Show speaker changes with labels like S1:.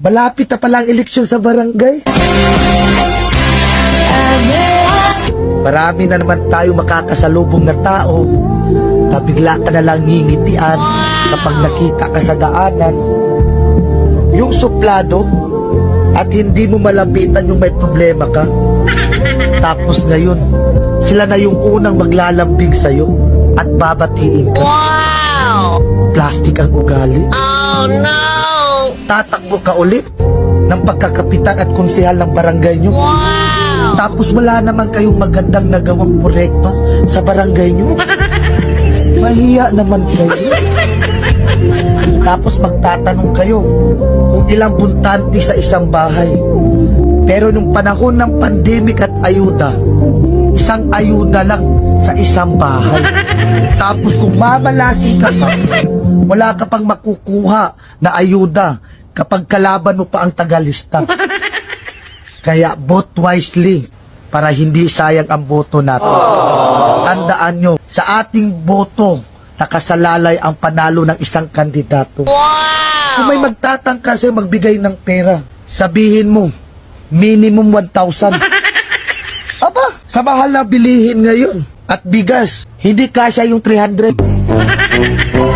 S1: Malapit na palang eleksyon sa barangay. Marami na naman tayo makakasalubong na tao na bigla ka na lang ngingitian kapag nakita ka sa daanan. Yung suplado at hindi mo malapitan yung may problema ka. Tapos ngayon, sila na yung unang maglalambing sa'yo at babatiin ka. Plastic ang ugali.
S2: Oh no!
S1: Tatakbo ka ulit ng pagkakapitan at konsehal ng barangay nyo. Tapos wala naman kayong magandang nagawang proyekto sa barangay nyo. Mahiya naman kayo. Tapos magtatanong kayo kung ilang buntante sa isang bahay. Pero nung panahon ng pandemic at ayuda, isang ayuda lang sa isang bahay. Tapos kung mamalasi ka pa, wala ka pang makukuha na ayuda kapag kalaban mo pa ang tagalista. Kaya vote wisely para hindi sayang ang boto natin. Tandaan nyo, sa ating boto, nakasalalay ang panalo ng isang kandidato. Kung may magtatangka sa'yo magbigay ng pera, sabihin mo, minimum 1,000. Aba, sa mahal na bilihin ngayon at bigas, hindi kasya yung 300.